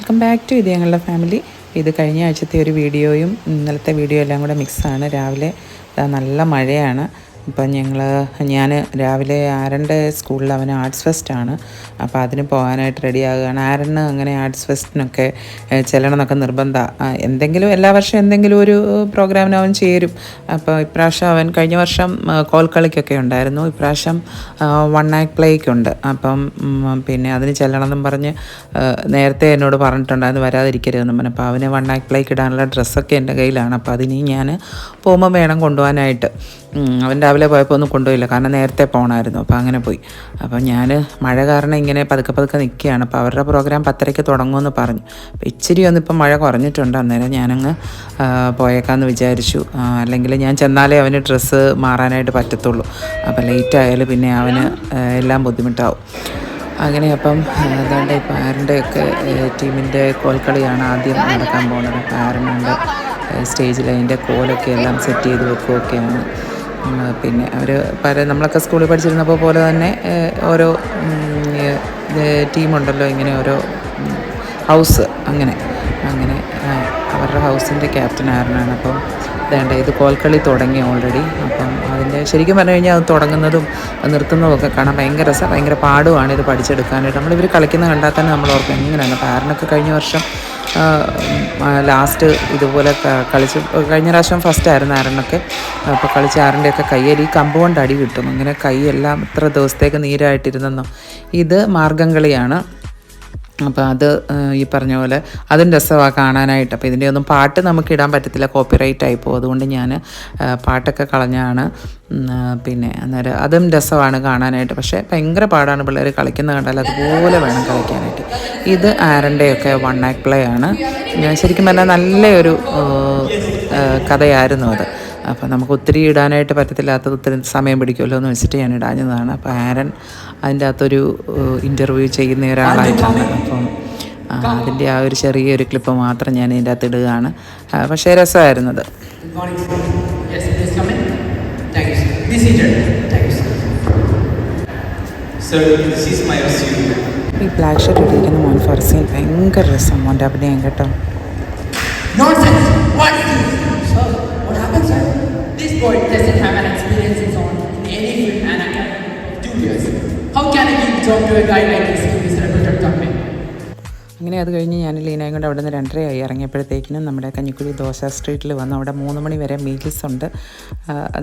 Welcome back to ഇത് ഞങ്ങളുടെ family ഇത് കഴിഞ്ഞ ആഴ്ചത്തെ ഒരു വീഡിയോയും ഇന്നലത്തെ വീഡിയോ എല്ലാം കൂടെ മിക്സാണ് രാവിലെ നല്ല മഴയാണ്. അപ്പം ഞങ്ങൾ ഞാൻ രാവിലെ ആരന്റെ സ്കൂളിൽ അവന് ആർട്സ് ഫെസ്റ്റാണ്. അപ്പോൾ അതിന് പോകാനായിട്ട് റെഡിയാകുകയാണ്. ആരന് അങ്ങനെ ആർട്സ് ഫെസ്റ്റിനൊക്കെ ഏഹ്, ചെല്ലണം എന്നൊക്കെ നിർബന്ധമാണ് എന്തെങ്കിലും എല്ലാ വർഷം എന്തെങ്കിലും ഒരു പ്രോഗ്രാമിന് അവൻ ചേരും. അപ്പോൾ ഇപ്രാവശ്യം അവൻ കഴിഞ്ഞ വർഷം കോൽക്കളിക്കൊക്കെ ഉണ്ടായിരുന്നു. ഇപ്രാവശ്യം വൺ ആക്ട് പ്ലേക്കുണ്ട് അപ്പം പിന്നെ അതിന് ചെല്ലണമെന്നും പറഞ്ഞ് നേരത്തെ എന്നോട് പറഞ്ഞിട്ടുണ്ടായിരുന്നു വരാതിരിക്കരുതെന്നും പറഞ്ഞു. അപ്പോൾ അവന് വൺ ആക്ട് പ്ലേക്ക് ഇടാനുള്ള ഡ്രസ്സൊക്കെ എന്റെ കയ്യിലാണ്. അപ്പോൾ അതിനി ഞാൻ പോകുമ്പോൾ വേണം കൊണ്ടുപോകാനായിട്ട്. അവൻ രാവിലെ പോയപ്പോൾ ഒന്നും കൊണ്ടുപോയില്ല. കാരണം നേരത്തെ പോകണമായിരുന്നു അപ്പോൾ അങ്ങനെ പോയി. അപ്പോൾ ഞാൻ മഴ കാരണം ഇങ്ങനെ പതുക്കെ പതുക്കെ നിൽക്കുകയാണ് അപ്പോൾ അവരുടെ പ്രോഗ്രാം പത്തരയ്ക്ക് തുടങ്ങുമെന്ന് പറഞ്ഞു. അപ്പോൾ ഇച്ചിരി ഒന്നിപ്പം മഴ കുറഞ്ഞിട്ടുണ്ട്. അന്നേരം ഞാനങ്ങ് പോയേക്കാമെന്ന് വിചാരിച്ചു. അല്ലെങ്കിൽ ഞാൻ ചെന്നാലേ അവന് ഡ്രസ്സ് മാറാനായിട്ട് പറ്റത്തുള്ളൂ. അപ്പോൾ ലേറ്റ് ആയാൽ പിന്നെ അവന് എല്ലാം ബുദ്ധിമുട്ടാവും. അങ്ങനെ അപ്പം അതുകൊണ്ട് ഇപ്പോൾ ആരന്റെയൊക്കെ ടീമിന്റെ കോൽക്കളിയാണ് ആദ്യം നടക്കാൻ പോകുന്നത് അപ്പോൾ ആരനുണ്ട് സ്റ്റേജിൽ അതിന്റെ കോലൊക്കെ എല്ലാം സെറ്റ് ചെയ്ത് വെക്കുകയൊക്കെയാണ് പിന്നെ അവർ പല നമ്മളൊക്കെ സ്കൂളിൽ പഠിച്ചിരുന്നപ്പോൾ പോലെ തന്നെ ഓരോ ടീമുണ്ടല്ലോ ഇങ്ങനെ ഓരോ ഹൗസ് അങ്ങനെ. അവരുടെ ഹൗസിന്റെ ക്യാപ്റ്റൻ ആരനാണ്. അപ്പം വേണ്ട ഇത് കോൽക്കളി തുടങ്ങി ഓൾറെഡി അപ്പം അതിന്റെ ശരിക്കും പറഞ്ഞു കഴിഞ്ഞാൽ അത് തുടങ്ങുന്നതും നിർത്തുന്നതും ഒക്കെ കാണാൻ ഭയങ്കര രസം. ഭയങ്കര പാടുമാണ് ഇത് പഠിച്ചെടുക്കാനായിട്ട്. നമ്മളിവർ കളിക്കുന്ന കണ്ടാൽ തന്നെ നമ്മൾ ഓർക്കും എങ്ങനെയാണ്? പാരനൊക്കെ കഴിഞ്ഞ വർഷം ലാസ്റ്റ് ഇതുപോലെ കളിച്ച് കഴിഞ്ഞ പ്രാവശ്യം ഫസ്റ്റ് ആയിരുന്നു ആരനൊക്കെ. അപ്പോൾ കളിച്ച ആരന്റെയൊക്കെ കയ്യിൽ ഈ കമ്പ് കൊണ്ട് അടി കിട്ടും. അങ്ങനെ കൈയെല്ലാം ഇത്ര ദിവസത്തേക്ക് നീരായിട്ടിരുന്നെന്നോ. ഇത് മാർഗം കളിയാണ് അപ്പോൾ അത് ഈ പറഞ്ഞ പോലെ അതും രസമാണ് കാണാനായിട്ട്. അപ്പോൾ ഇതിന്റെ ഒന്നും പാട്ട് നമുക്ക് ഇടാൻ പറ്റത്തില്ല കോപ്പിറൈറ്റ് ആയി പോകും. അതുകൊണ്ട് ഞാൻ പാട്ടൊക്കെ കളഞ്ഞാണ്. പിന്നെ അന്നേരം അതും രസമാണ് കാണാനായിട്ട്. പക്ഷേ ഭയങ്കര പാടാണ് പിള്ളേർ കളിക്കുന്നത് കണ്ടാൽ അതുപോലെ വേണം കളിക്കാനായിട്ട്. ഇത് ആരന്റെയൊക്കെ വൺ ആക്ട് പ്ലേ ആണ്. ഞാൻ ശരിക്കും പറഞ്ഞാൽ നല്ലൊരു കഥയായിരുന്നു അത്. അപ്പോൾ നമുക്ക് ഒത്തിരി ഇടാനായിട്ട് പറ്റത്തില്ലാത്തത് ഒത്തിരി സമയം പിടിക്കുമല്ലോ എന്ന് വെച്ചിട്ട് ഞാൻ ഇടാഞ്ഞതാണ്. അപ്പോൾ ആരൻ അതിന്റെ അകത്തൊരു ഇന്റർവ്യൂ ചെയ്യുന്ന ഒരാളായിട്ടാണ് അപ്പം അതിന്റെ ആ ഒരു ചെറിയൊരു ക്ലിപ്പ് മാത്രം ഞാൻ ഇതിന്റെ അകത്ത് ഇടുകയാണ് പക്ഷേ രസമായിരുന്നത്. ഈ ബ്ലാക്ക് ഷർട്ട് ഇട്ടിരിക്കുന്ന മോൻ ഫർസീൻ ഭയങ്കര രസം മോന്റെ അഭിനയം കേട്ടോ Nonsense! What is this? Sir, what happened, sir? This boy doesn't have an to a this? അങ്ങനെ അത് കഴിഞ്ഞ് ഞാൻ ലീനയും കൊണ്ട് അവിടെ നിന്ന് രണ്ടരയായി ഇറങ്ങിയപ്പോഴത്തേക്കിനും നമ്മുടെ കഞ്ഞിക്കുഴി ദോശ സ്ട്രീറ്റിൽ വന്ന്. അവിടെ മൂന്ന് മണി വരെ മീൽസ് ഉണ്ട്.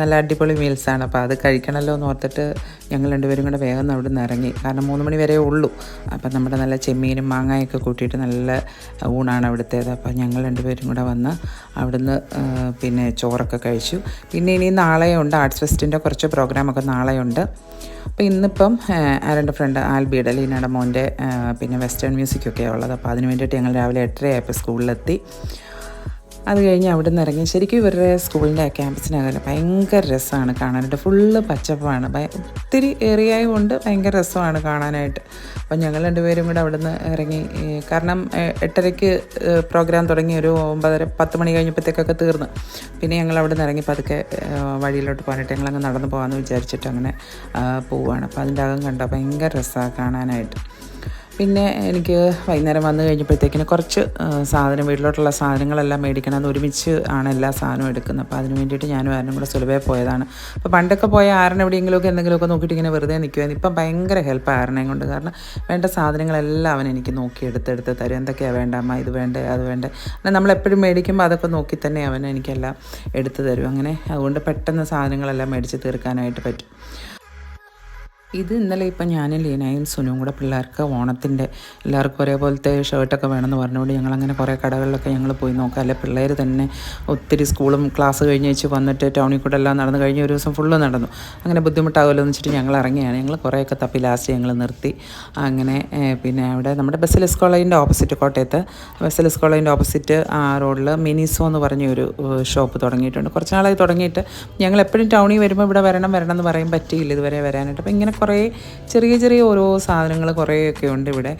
നല്ല അടിപൊളി മീൽസാണ് അപ്പോൾ അത് കഴിക്കണമല്ലോ എന്ന് ഓർത്തിട്ട് ഞങ്ങൾ രണ്ടുപേരും കൂടെ വേഗം അവിടെ നിന്ന് ഇറങ്ങി. കാരണം മൂന്ന് മണി വരെ ഉള്ളൂ. അപ്പം നമ്മുടെ നല്ല ചെമ്മീനും മാങ്ങയൊക്കെ കൂട്ടിയിട്ട് നല്ല ഊണാണ് അവിടുത്തേത്. അപ്പോൾ ഞങ്ങൾ രണ്ടുപേരും കൂടെ വന്ന് അവിടുന്ന് പിന്നെ ചോറൊക്കെ കഴിച്ചു. പിന്നെ ഇനി നാളെയുണ്ട്. ആർട്സ് ഫെസ്റ്റിന്റെ കുറച്ച് പ്രോഗ്രാമൊക്കെ നാളെയുണ്ട്. അപ്പോൾ ഇന്നിപ്പം ആരുടെ ഫ്രണ്ട് ആൽബിയുടെ ലീനയുടെ മോന്റെ പിന്നെ വെസ്റ്റേൺ മ്യൂസിക്കൊക്കെയാണ് ഉള്ളത്. അപ്പോൾ അതിന് വേണ്ടിയിട്ട് ഞങ്ങൾ രാവിലെ എട്ടരയായപ്പോൾ സ്കൂളിലെത്തി. അത് കഴിഞ്ഞ് അവിടെ നിന്ന് ഇറങ്ങി. ശരിക്കും ഇവരുടെ സ്കൂളിന്റെ ക്യാമ്പസിനകത്ത് ഭയങ്കര രസമാണ് കാണാനായിട്ട്. ഫുള്ള് പച്ചപ്പാണ്. ഒത്തിരി ഏറിയായ കൊണ്ട് ഭയങ്കര രസമാണ് കാണാനായിട്ട്. അപ്പോൾ ഞങ്ങൾ രണ്ടുപേരും കൂടെ അവിടെ നിന്ന് ഇറങ്ങി കാരണം എട്ടരയ്ക്ക് പ്രോഗ്രാം തുടങ്ങി ഒരു ഒമ്പതര പത്ത് മണി കഴിഞ്ഞപ്പോഴത്തേക്കൊക്കെ തീർന്ന്. പിന്നെ ഞങ്ങൾ അവിടെ നിന്ന് ഇറങ്ങി പതുക്കെ വഴിയിലോട്ട് പോകാനായിട്ട് ഞങ്ങളങ്ങ് നടന്ന് പോകാമെന്ന് വിചാരിച്ചിട്ട് അങ്ങനെ പോവുകയാണ് അപ്പോൾ അതിന്റെ അകം കണ്ടോ? ഭയങ്കര രസമാണ് കാണാനായിട്ട്. പിന്നെ എനിക്ക് വൈകുന്നേരം വന്നു കഴിഞ്ഞപ്പോഴത്തേക്കിന് കുറച്ച് സാധനം വീട്ടിലോട്ടുള്ള സാധനങ്ങളെല്ലാം മേടിക്കണം എന്ന് ഒരുമിച്ച് ആണ് എല്ലാ സാധനവും എടുക്കുന്നത്. അപ്പോൾ അതിന് വേണ്ടിയിട്ട് ഞാനും ആരും കൂടെ സുലഭേ പോയതാണ്. അപ്പോൾ പണ്ടൊക്കെ പോയ ആരൻ എവിടെയെങ്കിലുമൊക്കെ എന്തെങ്കിലുമൊക്കെ നോക്കിയിട്ട് ഇങ്ങനെ വെറുതെ നിൽക്കുമായിരുന്നു ഇപ്പം ഭയങ്കര ഹെൽപ്പ് ആരനെയും കൊണ്ട്. കാരണം വേണ്ട സാധനങ്ങളെല്ലാം അവൻ എനിക്ക് നോക്കി എടുത്തെടുത്ത് തരും. എന്തൊക്കെയാണ് വേണ്ട അമ്മ? ഇത് വേണ്ടേ? അത് വേണ്ടേ? എന്നാൽ നമ്മളെപ്പോഴും മേടിക്കുമ്പോൾ അതൊക്കെ നോക്കി തന്നെ അവൻ എനിക്കെല്ലാം എടുത്തു തരും. അങ്ങനെ അതുകൊണ്ട് പെട്ടെന്ന് സാധനങ്ങളെല്ലാം മേടിച്ച് തീർക്കാനായിട്ട് പറ്റും. ഇത് ഇന്നലെ ഇപ്പം ഞാനും ലീനയും സുനും കൂടെ പിള്ളേർക്ക് ഓണത്തിന്റെ എല്ലാവർക്കും ഒരേപോലത്തെ ഷർട്ടൊക്കെ വേണമെന്ന് പറഞ്ഞുകൊണ്ട് ഞങ്ങളങ്ങനെ കുറേ കടകളിലൊക്കെ ഞങ്ങൾ പോയി നോക്കാം. അല്ലെ? പിള്ളേർ തന്നെ ഒത്തിരി സ്കൂളും ക്ലാസ് കഴിഞ്ഞ് വെച്ച് വന്നിട്ട് ടൗണിൽ കൂടെ എല്ലാം നടന്നു കഴിഞ്ഞ് ഒരു ദിവസം ഫുള്ള് നടന്നു. അങ്ങനെ ബുദ്ധിമുട്ടാകുമല്ലോ എന്ന് വെച്ചിട്ട് ഞങ്ങൾ ഇറങ്ങിയാണ്. ഞങ്ങൾ കുറേയൊക്കെ തപ്പി ലാസ്റ്റ് ഞങ്ങൾ നിർത്തി. അങ്ങനെ പിന്നെ അവിടെ നമ്മുടെ ബസ്സിലസ് കോളേജിന്റെ ഓപ്പോസിറ്റ് കോട്ടയത്ത് ബസ്സിലസ് കോളേജിന്റെ ഓപ്പോസിറ്റ് ആ റോഡിൽ മിനിസോ എന്ന് പറഞ്ഞൊരു ഷോപ്പ് തുടങ്ങിയിട്ടുണ്ട്. കുറച്ച് നാളായി തുടങ്ങിയിട്ട് ഞങ്ങൾ എപ്പോഴും ടൗണിൽ വരുമ്പോൾ ഇവിടെ വരണം വരണം എന്ന് പറയാൻ പറ്റിയില്ല ഇതുവരെ വരാനായിട്ട്. അപ്പോൾ ഇങ്ങനെ കുറേ ചെറിയ ചെറിയ ഓരോ സാധനങ്ങൾ കുറേയൊക്കെ ഉണ്ട് ഇവിടെ.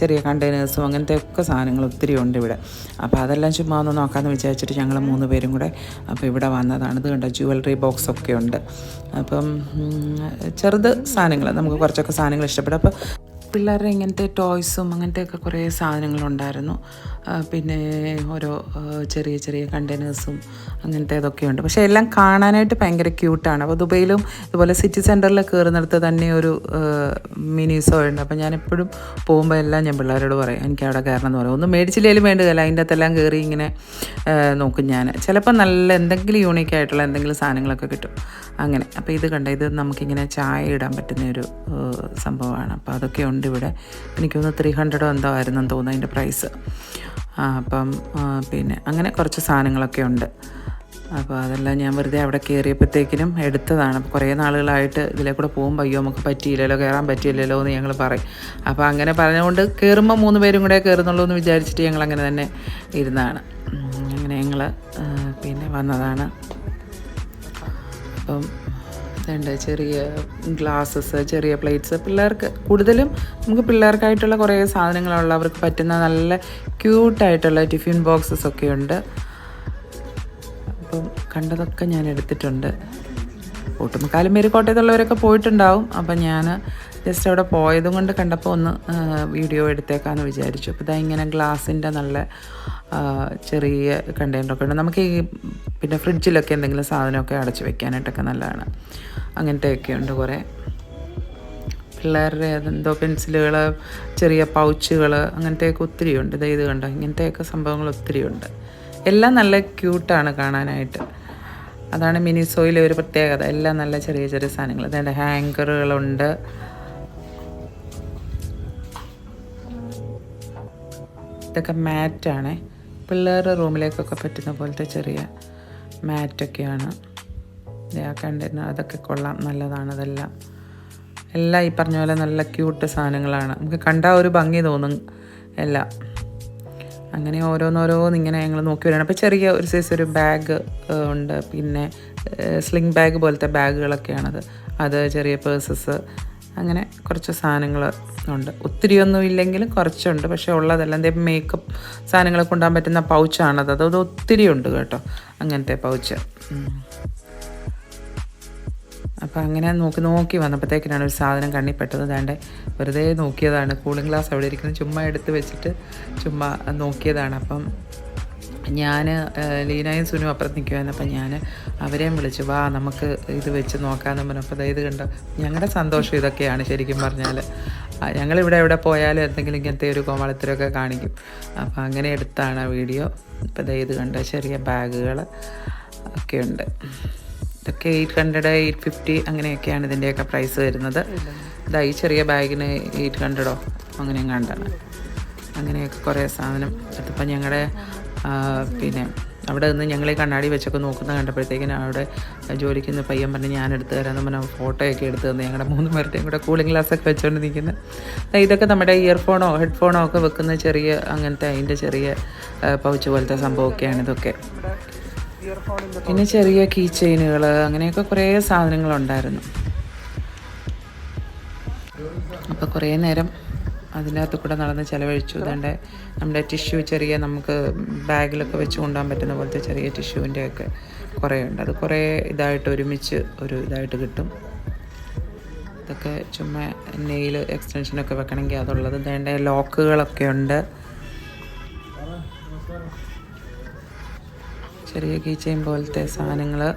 ചെറിയ കണ്ടെയ്നേഴ്സും അങ്ങനത്തെ ഒക്കെ സാധനങ്ങൾ ഒത്തിരി ഉണ്ട് ഇവിടെ. അപ്പോൾ അതെല്ലാം ചുമ്മാ ഒന്ന് നോക്കാമെന്ന് വിചാരിച്ചിട്ട് ഞങ്ങൾ മൂന്ന് പേരും കൂടെ അപ്പോൾ ഇവിടെ വന്നതാണ്. ഇത് കണ്ട ജുവലറി ബോക്സ് ഒക്കെ ഉണ്ട്. അപ്പം ചെറുത് സാധനങ്ങൾ നമുക്ക് കുറച്ചൊക്കെ സാധനങ്ങൾ ഇഷ്ടപ്പെടും. അപ്പോൾ പിള്ളേരുടെ ഇങ്ങനത്തെ ടോയ്സും അങ്ങനത്തെയൊക്കെ കുറേ സാധനങ്ങളുണ്ടായിരുന്നു. പിന്നെ ഓരോ ചെറിയ ചെറിയ കണ്ടെയ്നേഴ്സും അങ്ങനത്തെ ഇതൊക്കെ ഉണ്ട്. പക്ഷേ എല്ലാം കാണാനായിട്ട് ഭയങ്കര ക്യൂട്ടാണ്. അപ്പോൾ ദുബൈയിലും ഇതുപോലെ സിറ്റി സെന്ററിൽ കയറുന്നിടത്ത് തന്നെ ഒരു മിനിസോ ഉണ്ട്. അപ്പോൾ ഞാൻ എപ്പോഴും പോകുമ്പോൾ എല്ലാം ഞാൻ പിള്ളേരോട് പറയും എനിക്ക് അവിടെ കയറണം എന്ന് പറയും. ഒന്നും മേടിച്ചില്ലെങ്കിലും വേണ്ടതല്ല? അതിന്റെ അകത്തെല്ലാം കയറി ഇങ്ങനെ നോക്കും ഞാൻ. ചിലപ്പോൾ നല്ല എന്തെങ്കിലും യൂണീക്ക് ആയിട്ടുള്ള എന്തെങ്കിലും സാധനങ്ങളൊക്കെ കിട്ടും. അങ്ങനെ. അപ്പോൾ ഇത് കണ്ട? ഇത് നമുക്കിങ്ങനെ ചായ ഇടാൻ പറ്റുന്ന ഒരു സംഭവമാണ്. അപ്പോൾ അതൊക്കെ ഉണ്ട് ഇവിടെ. എനിക്കൊന്ന് ത്രീ ഹൺഡ്രഡോ എന്തോ ആയിരുന്നെന്ന് തോന്നുന്നു അതിന്റെ പ്രൈസ് അപ്പം പിന്നെ അങ്ങനെ കുറച്ച് സാധനങ്ങളൊക്കെ ഉണ്ട്. അപ്പോൾ അതെല്ലാം ഞാൻ വെറുതെ അവിടെ കയറിയപ്പോഴത്തേക്കിനും എടുത്തതാണ്. അപ്പോൾ കുറേ നാളുകളായിട്ട് ഇതിലെ കൂടെ പോകുമ്പോൾ നമുക്ക് പറ്റിയില്ലല്ലോ കയറാൻ പറ്റിയില്ലല്ലോ എന്ന് ഞങ്ങൾ പറയും. അപ്പോൾ അങ്ങനെ പറഞ്ഞുകൊണ്ട് കയറുമ്പോൾ മൂന്ന് പേരും കൂടെ കയറുന്നുള്ളൂ എന്ന് വിചാരിച്ചിട്ട് ഞങ്ങൾ അങ്ങനെ തന്നെ ഇരുന്നതാണ് പിന്നെ വന്നതാണ്. അപ്പം ഇതുണ്ട് ചെറിയ ഗ്ലാസ്സസ് ചെറിയ പ്ലേറ്റ്സ് പിള്ളേർക്ക് കൂടുതലും നമുക്ക് പിള്ളേർക്കായിട്ടുള്ള കുറേ സാധനങ്ങളുള്ള അവർക്ക് പറ്റുന്ന നല്ല ക്യൂട്ടായിട്ടുള്ള ടിഫിൻ ബോക്സസ് ഒക്കെ ഉണ്ട്. അപ്പം കണ്ടതൊക്കെ ഞാൻ എടുത്തിട്ടുണ്ട്. ഒട്ടുമുക്കാലും പേര് കോട്ടയത്തുള്ളവരൊക്കെ പോയിട്ടുണ്ടാവും. അപ്പം ഞാൻ ജസ്റ്റ് അവിടെ പോയതും കൊണ്ട് കണ്ടപ്പോൾ ഒന്ന് വീഡിയോ എടുത്തേക്കാന്ന് വിചാരിച്ചു. അപ്പോൾ ഇതാ ഇങ്ങനെ ഗ്ലാസിന്റെ നല്ല ചെറിയ കണ്ടെയ്നറൊക്കെ ഉണ്ട്. നമുക്ക് ഈ പിന്നെ ഫ്രിഡ്ജിലൊക്കെ എന്തെങ്കിലും സാധനമൊക്കെ അടച്ചു വെക്കാനായിട്ടൊക്കെ നല്ലതാണ്. അങ്ങനത്തെയൊക്കെ ഉണ്ട് കുറേ. പിള്ളേരുടെ അതെന്തോ പെൻസിലുകൾ ചെറിയ പൗച്ചുകൾ അങ്ങനത്തെയൊക്കെ ഒത്തിരി ഉണ്ട്. ഇതാ കണ്ടോ? ഇങ്ങനത്തെയൊക്കെ സംഭവങ്ങൾ ഒത്തിരി ഉണ്ട്. എല്ലാം നല്ല ക്യൂട്ടാണ് കാണാനായിട്ട്. അതാണ് മിനിസോയിലെ ഒരു പ്രത്യേകത. എല്ലാം നല്ല ചെറിയ ചെറിയ സാധനങ്ങൾ. അതായത് ഹാങ്കറുകളുണ്ട് ഇതൊക്കെ മാറ്റാണ്. പിള്ളേരുടെ റൂമിലേക്കൊക്കെ പറ്റുന്ന പോലത്തെ ചെറിയ മാറ്റൊക്കെയാണ്. കണ്ടിരുന്ന അതൊക്കെ കൊള്ളാം നല്ലതാണ് അതെല്ലാം. എല്ലാം ഈ പറഞ്ഞ പോലെ നല്ല ക്യൂട്ട് സാധനങ്ങളാണ്. നമുക്ക് കണ്ടാൽ ഒരു ഭംഗി തോന്നും എല്ലാം. അങ്ങനെ ഓരോന്നോരോന്ന് ഇങ്ങനെ ഞങ്ങൾ നോക്കി വരികയാണ് അപ്പോൾ ചെറിയ ഒരു സൈസ് ഒരു ബാഗ് ഉണ്ട്. പിന്നെ സ്ലിംഗ് ബാഗ് പോലത്തെ ബാഗുകളൊക്കെയാണത് അത് ചെറിയ പേഴ്സസ് അങ്ങനെ കുറച്ച് സാധനങ്ങൾ ഉണ്ട്. ഒത്തിരിയൊന്നും ഇല്ലെങ്കിലും കുറച്ചുണ്ട്. പക്ഷേ ഉള്ളതെല്ലാം എന്തേ മേക്കപ്പ് സാധനങ്ങൾ കൊണ്ടുപോകാൻ പറ്റുന്ന പൗച്ചാണത് അത് ഒത്തിരി ഉണ്ട് കേട്ടോ. അങ്ങനത്തെ പൗച്ച് അപ്പോൾ അങ്ങനെ നോക്കി നോക്കി വന്നപ്പോഴത്തേക്കിനാണ് ഒരു സാധനം കണ്ണിപ്പെട്ടത് ദാണ്ടെ വെറുതെ നോക്കിയതാണ്. കൂളിംഗ് ഗ്ലാസ് അവിടെ ഇരിക്കുന്നത്. ചുമ്മാ എടുത്ത് വെച്ചിട്ട് ചുമ്മാ നോക്കിയതാണ്. അപ്പം ഞാൻ ലീനയും സുനും അപ്പുറത്ത് നിൽക്കുമായിരുന്നു അപ്പം ഞാൻ അവരെയും വിളിച്ചു വാ നമുക്ക് ഇത് വെച്ച് നോക്കാമെന്ന് പറഞ്ഞപ്പോൾ ദേ ഇത് കണ്ടോ? ഞങ്ങളുടെ സന്തോഷം ഇതൊക്കെയാണ് ശരിക്കും പറഞ്ഞാൽ ഞങ്ങളിവിടെ എവിടെ പോയാലും എന്തെങ്കിലും ഇങ്ങനത്തെ ഒരു കോമാളിത്തരമൊക്കെ കാണിക്കും. അപ്പോൾ അങ്ങനെ എടുത്താണ് വീഡിയോ. ഇപ്പം അതായത് കണ്ടോ? ചെറിയ ബാഗുകൾ ഒക്കെ ഉണ്ട്. ഇതൊക്കെ എയ്റ്റ് ഹൺഡ്രഡ് എയ്റ്റ് ഫിഫ്റ്റി അങ്ങനെയൊക്കെയാണ് ഇതിന്റെയൊക്കെ പ്രൈസ് വരുന്നത്. ഇതാ ഈ ചെറിയ ബാഗിന് എയ്റ്റ് ഹൺഡ്രഡോ? അങ്ങനെ കണ്ടാണ്. അങ്ങനെയൊക്കെ കുറേ സാധനം. അതിപ്പോൾ ഞങ്ങളുടെ പിന്നെ അവിടെ നിന്ന് ഞങ്ങളെ കണ്ണാടി വെച്ചൊക്കെ നോക്കുന്ന കണ്ടപ്പോഴത്തേക്കിന് അവിടെ ജോലിക്ക് നിന്ന് പയ്യൻ പറഞ്ഞ് ഞാൻ എടുത്തു തരാമെന്ന് പറഞ്ഞാൽ ഫോട്ടോയൊക്കെ എടുത്ത് തന്നെ. ഞങ്ങളുടെ മൂന്ന് പേരുടെയും കൂടെ കൂളിംഗ് ഗ്ലാസ് ഒക്കെ വെച്ചുകൊണ്ട് നിൽക്കുന്നത് ഇതൊക്കെ നമ്മുടെ ഇയർഫോണോ ഹെഡ്ഫോണോ ഒക്കെ വെക്കുന്ന ചെറിയ അങ്ങനത്തെ അതിന്റെ ചെറിയ പൗച്ച് പോലത്തെ സംഭവമൊക്കെയാണ് ഇതൊക്കെ. പിന്നെ ചെറിയ കീ ചെയിനുകൾ അങ്ങനെയൊക്കെ കുറേ സാധനങ്ങളുണ്ടായിരുന്നു. അപ്പോൾ കുറേ നേരം അതിനകത്ത് കൂടെ നടന്ന് ചിലവഴിച്ചു. അതുകൊണ്ട് നമ്മുടെ ടിഷ്യൂ ചെറിയ നമുക്ക് ബാഗിലൊക്കെ വെച്ച് കൊണ്ടുപോകാൻ പറ്റുന്ന പോലത്തെ ചെറിയ ടിഷ്യൂവിന്റെ ഒക്കെ കുറേ ഉണ്ട് അത് കുറേ ഇതായിട്ട് ഒരുമിച്ച് ഒരു ഇതായിട്ട് കിട്ടും. ഇതൊക്കെ ചുമ്മാ നെയിൽ എക്സ്റ്റൻഷനൊക്കെ വെക്കണമെങ്കിൽ അതുള്ളത് വേണ്ട ലോക്കുകളൊക്കെ ഉണ്ട്. ചെറിയ കീച്ചയും പോലത്തെ സാധനങ്ങൾ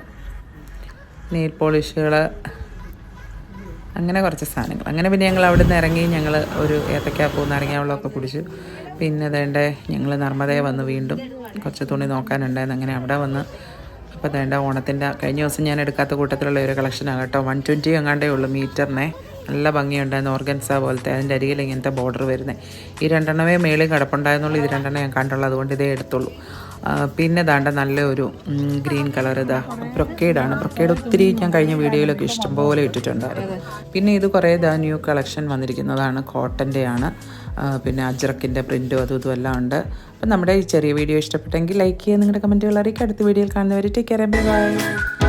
നെയിൽ പോളിഷുകൾ അങ്ങനെ കുറച്ച് സാധനങ്ങൾ. അങ്ങനെ പിന്നെ ഞങ്ങൾ അവിടെ നിന്ന് ഇറങ്ങി ഞങ്ങൾ ഒരു ഏത്തക്കാപ്പൂ നാരങ്ങ വെള്ളമൊക്കെ കുടിച്ചു. പിന്നെ വേണ്ട ഞങ്ങൾ നർമ്മദയെ വന്ന് വീണ്ടും കുറച്ച് തുണി നോക്കാനുണ്ടായിരുന്നു. അങ്ങനെ അവിടെ വന്ന് അപ്പോൾ വേണ്ട ഓണത്തിന്റെ കഴിഞ്ഞ ദിവസം ഞാൻ എടുക്കാത്ത കൂട്ടത്തിലുള്ള ഒരു കളക്ഷനാണ് കേട്ടോ. വൺ ട്വന്റി എങ്ങാണ്ടേ ഉള്ളൂ മീറ്ററിനെ. നല്ല ഭംഗിയുണ്ടായിരുന്നു ഓർഗൻസ പോലത്തെ. അതിന്റെ അരികിൽ ഇങ്ങനത്തെ ബോർഡർ വരുന്നത് ഈ രണ്ടെണ്ണമേ മേളിൽ കിടപ്പുണ്ടായിരുന്നുള്ളൂ. ഇത് രണ്ടെണ്ണം ഞാൻ കണ്ടുള്ളൂ. അതുകൊണ്ട് ഇതേ എടുത്തുള്ളൂ. പിന്നെ ദാണ്ട നല്ലൊരു ഒരു ഗ്രീൻ കളർ ഇതാ പ്രൊക്കേഡാണ്. പ്രൊക്കേഡ് ഒത്തിരി ഞാൻ കഴിഞ്ഞ വീഡിയോയിലൊക്കെ ഇഷ്ടംപോലെ ഇട്ടിട്ടുണ്ടായിരുന്നു. പിന്നെ ഇത് കുറേ ഇതാ ന്യൂ കളക്ഷൻ വന്നിരിക്കുന്നതാണ് കോട്ടന്റെ ആണ് പിന്നെ അജ്രക്കിന്റെ പ്രിന്റും അതും ഇതും എല്ലാം ഉണ്ട്. അപ്പം നമ്മുടെ ഈ ചെറിയ വീഡിയോ ഇഷ്ടപ്പെട്ടെങ്കിൽ ലൈക്ക് ചെയ്യുക നിങ്ങളുടെ കമന്റുകൾ അറിയിക്കുക. അടുത്ത വീഡിയോയിൽ കാണുന്നവരെ ടേക്ക് കെയർ ബൈ.